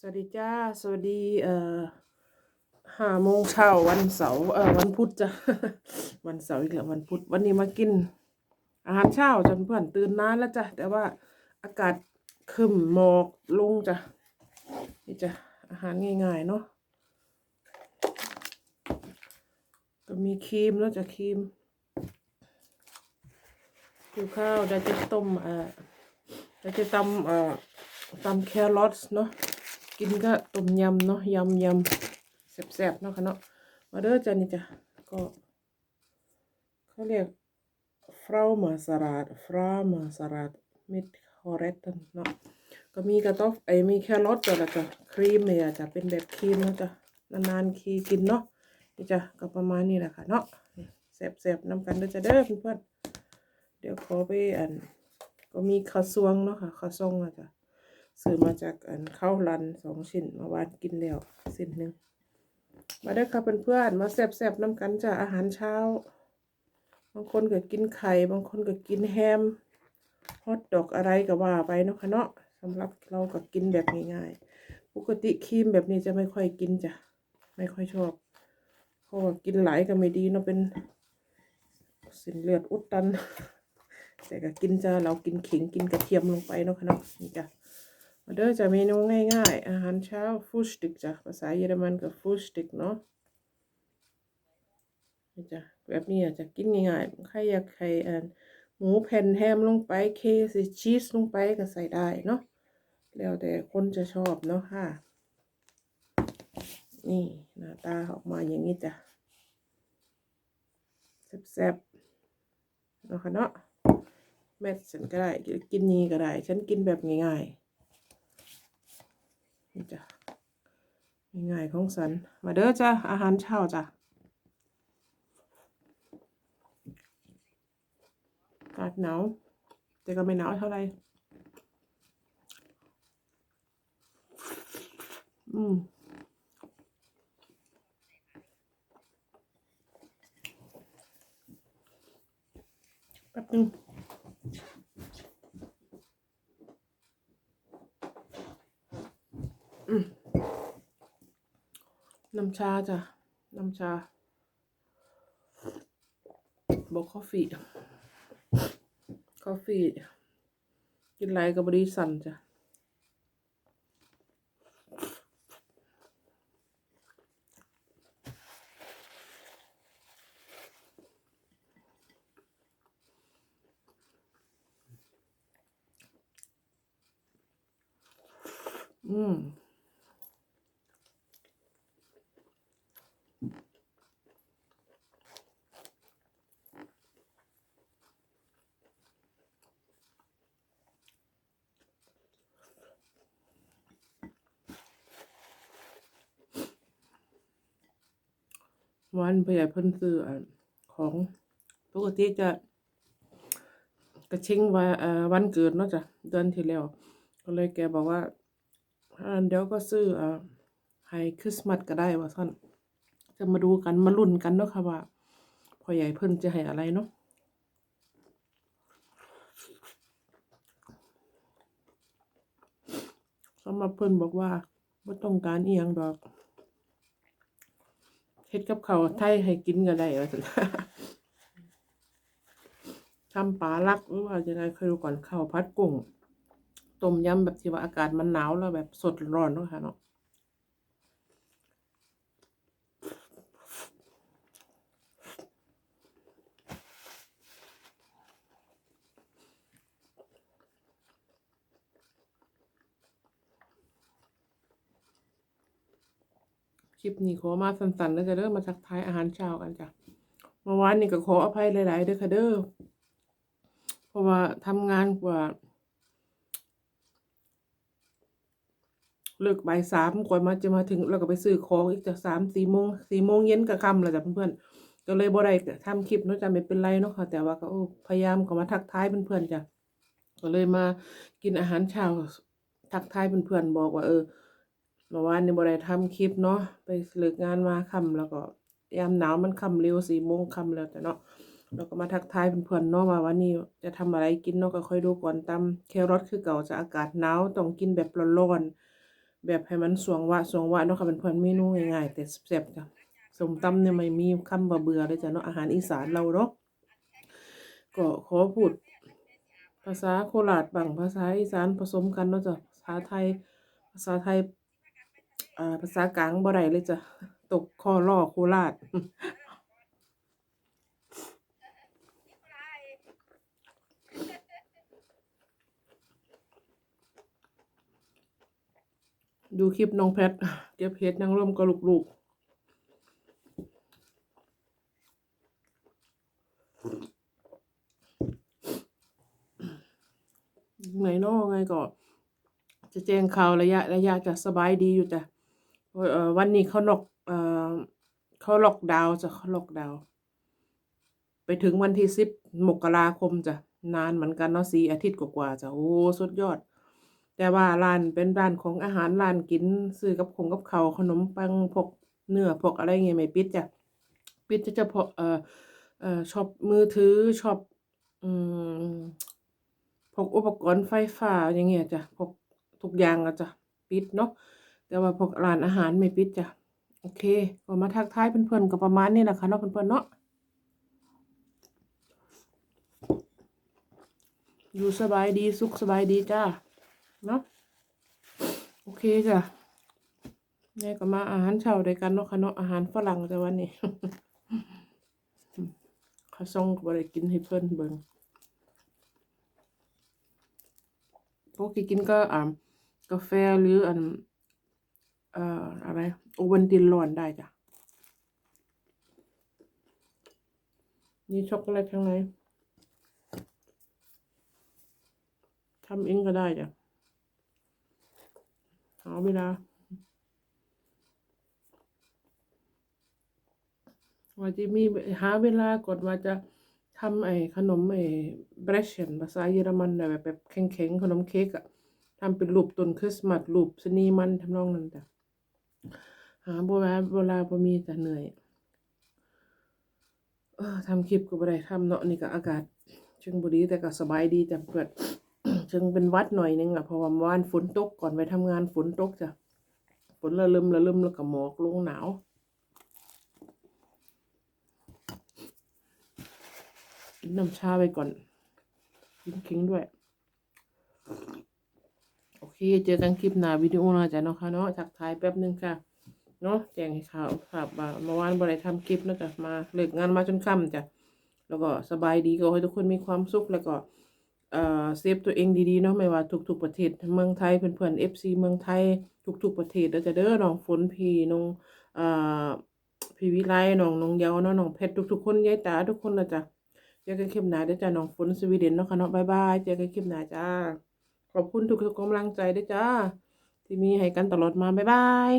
สวัสดีจ้า สวัสดี เอ่อห้าโมงเช้าวันเสาร์ เอ่อ วันพุธจ้ะ วันเสาร์อีกแล้ววันพุธ วันนี้มากิน อาหารเช้าจนเพื่อนตื่นนานแล้วจ้ะ แต่ว่าอากาศครึมหมอกลงจ้ะ นี่จ้ะ อาหารง่ายๆเนาะ ก็มีครีมแล้วจ้ะครีมกิวข้าวเดี๋ยวจะต้ม เอ่อเดี๋ยวจะตำเอ่อตำแครอทเนาะ กินก็ต้มยำเนาะยำยำแซ่บๆเนาะค่ะเนาะมาเด้อจ้ะนี่จ้ะก็เขาเรียกฟราวมาสลัดฟรามาสลัดมิดฮอร์เรตเนาะก็มีกระต๊อบไอ้มีแครอทจ้ะแล้วก็ครีมเนี่ยจะเป็นแบบครีมเนาะจ้ะนานๆคีกินเนาะนี่จ้ะก็ประมาณนี้แหละค่ะเนาะแซ่บๆนำกันเด้อจ้ะเด้อเพื่อนๆเดี๋ยวขอไปอันก็มีข้าวซวงเนาะค่ะข้าวซองอะจ้ะ ซื้อมาจากอันข้าวรันสองชิ้นมาวานกินแล้วสิ้นหนึ่งมาได้ค่ะเพื่อนๆมาแซ่บๆน้ำกันจ้ะอาหารเช้า บางคนก็กินไข่ บางคนก็กินแฮมฮอทดอกอะไรก็ว่าไปเนาะค่ะเนาะสำหรับเราก็กินแบบง่ายๆ ปกติครีมแบบนี้จะไม่ค่อยกินจ้ะ ไม่ค่อยชอบเพราะว่ากินหลายก็ไม่ดีเนาะเป็นสินเลือดอุดตัน แต่ก็กินจ้ะเรากินขิงกินกระเทียมลงไปเนาะค่ะเนาะนี่จ้ะ มาเด้อจะเมนูง่ายๆ อาหารเช้าฟูสติกจ้ะภาษาเยอรมันก็ฟูสติกเนาะจ้ะแบบนี้อาจจะกินง่ายๆใครอยากใครอันหมูแผ่นแฮมลงไปเคสชีสลงไปก็ใส่ได้เนาะแล้วแต่คนจะชอบเนาะค่ะ นี่หน้าตาออกมาอย่างนี้จ้ะแซ่บๆเนาะค่ะเนาะแม่ฉันก็ได้กินนี้ก็ได้ ฉันกินแบบง่ายๆ นี่จ้ะง่ายๆของสัน มาเด้อจ้ะอาหารเช้าจ้ะอากาศหนาวแต่ก็ไม่หนาวเท่าไหร่อืมแป๊บนึง น้ำชาจ้ะ น้ำชาบอกคอฟฟี่คอฟฟี่กินไรกับบริสันจ้ะอืม วันผู้ใหญ่เพิ่นซื้อของปกติจะกระชิงว่าวันเกิดเนาะจ้ะเดือนที่แล้วก็เลยแกบอกว่าเดี๋ยวก็ซื้ออให้คริสต์มาสก็ได้ว่าซั่นจะมาดูกันมาลุ้นกันเนาะค่ะว่าพ่อใหญ่เพิ่นจะให้อะไรเนาะสำหรับเพิ่นบอกว่าบ่ต้องการเอียงดอก เฮ็ดกับข้าวไทยให้กินก็ได้ว่าสินทำปลาลักหรือว่ายังไงเคยดูก่อนข้าวพัดกุ้งต้มยำแบบที่ว่าอากาศมันหนาวแล้วแบบสดร้อนเนาะค่ะเนาะ คลิปนี้ขอมาสั้นๆแล้วจะเริ่มมาทักทายอาหารเช้ากันจ้ะเมื่อวานนี้ก็ขออภัยหลายๆเด้อค่ะเด้อเพราะว่าทำงานกว่าเลิกบ่ายสามกว่ามาจะมาถึงแล้วก็ไปซื้อของอีกจากสามสี่โมงสี่โมงเย็นก็ค่ำแล้วจ้ะเพื่อนๆก็เลยบ่ได้ทำคลิปเนาะจ้ะไม่เป็นไรเนาะค่ะ แต่ว่าก็พยายามก็มาทักทายเพื่อนๆจ้ะก็เลยมากินอาหารเช้าทักทายเพื่อนๆบอกว่าเออ เมื่อวานนี้บ่ได้ทำคลิปเนาะไปเลิกงานมาค่ำแล้วก็ยามหนาวมันค่ำเร็วสี่โมงค่ำแล้วแต่เนาะเราก็มาทักทายเพื่อนๆเนาะว่าวันนี้จะทำอะไรกินเนาะก็ค่อยดูก่อนตำแครอทคือเก่าจะอากาศหนาวต้องกินแบบร้อนแบบให้มันสวงวะสวงวะเนาะค่ะเพื่อนๆเมนูง่ายๆแต่แซ่บจ้ะสมตำเนี่ยไม่มีคำว่าเบื่อเลยจ้ะเนาะอาหารอีสานเราเนาะก็ขอพูดภาษาโคราชบางภาษาอีสานผสมกันเนาะจ้ะภาษาไทย ภาษาไทย อ่าภาษากลางบ่ได้เลยจ้ะ ตกข้อล่อโคราชดูคลิปน้องแพท เก็บเห็ดนางร่มกับลูกๆไหนนอไงก็ จะแจ้งข่าวระยะ ระยะจะสบายดีอยู่จ้ะ วันนี้เขาล็อกเอ่อเขาล็อกดาวจ้ะเขาล็อกดาว ไปถึงวันที่สิบมกราคมจ้ะนานเหมือนกันเนาะสี่อาทิตย์กว่าๆจ้ะโอ้สุดยอด แต่ว่าร้านเป็นร้านของอาหารร้านกินซื้อกับคงกับเขาวขนมปังพกเนื้อพกอะไรเงี้ยไม่ปิดจ้ะปิดจะเฉพาะเอ่อเอ่อช็อปมือถือช็อปอืมพกอุปกรณ์ไฟฟ้าอย่างเงี้ยจ้ะพกทุกอย่างอะจ้ะปิดเนาะ แต่ว่าพวกร้านอาหารไม่ปิดจ้ะโอเคก็มาทักทายเพื่อนๆก็ประมาณนี้แหละค่ะเนาะเพื่อนๆเนาะอยู่สบายดีสุขสบายดีจ้าเนาะโอเคจ้ะนี่ก็มาอาหารเช้าด้วยกันเนาะค่ะเนาะอาหารฝรั่งแต่วันนี้ข้าวซองก็บ่ได้กินให้เพิ่อนเบิ่งพวกกินก็อ่ากาแฟหรืออัน เอ่ออะไรโอวัตินร้อนได้จ้ะนี่ช็อกโกแลตข้างในทำเองก็ได้จ้ะหาเวลาว่าจะมีหาเวลากดว่าจะทำไอ้ขนมไอ้เบรเชนภาษาเยอรมันแบบแบบแข็งๆ ขนมเค้กอะทำเป็นรูปต้นคริสต์มาสรูปสนีมันทำนองนั้นจ้ะ หาเวลาเวลาบ่มีแต่เหนื่อยเออทำคลิปก็บ่ได้ทำเนาะนี่ก็อากาศเชิงบุรีแต่ก็สบายดีจ้ะเพื่อนเชิงเป็นวัดหน่อยนึงอะเพราะว่าเมื่อวานฝนตกก่อนไปทำงานฝนตกจ้ะฝนละลึมละลึมแล้วก็หมอกลงหนาวกินน้ำชาไปก่อนกินคิงด้วย โอเค เจอกันคลิปหน้าวิดีโอหน้าจ้ะเนาะค่ะเนาะทักทายแป๊บนึงค่ะ เนาะแจ้งให้ข่าวครับว่าเมื่อวานบ่ได้ทำคลิปนะจ้ะมาเลิกงานมาจนค่ำจ้ะแล้วก็สบายดีก็ให้ทุกคนมีความสุขแล้วก็เอ่อเซฟตัวเองดีๆเนาะไม่ว่าทุกๆประเทศเมืองไทยเพื่อนๆ FC เมืองไทยทุกๆประเทศเด้อจ้ะเด้อน้องฝนพี่น้องเอ่อพี่วิไลน้องน้องเยาเนาะน้องเพชรทุกๆคนยายตาทุกคนนะจ๊ะเจอกันคลิปหน้าเด้อจ้ะน้องฝนสวีเดนเนาะค่ะเนาะบ๊ายบายเจอกันคลิปหน้าจ้า ขอบคุณทุกๆกำลังใจด้วยจ้า ที่มีให้กันตลอดมา บ๊ายบาย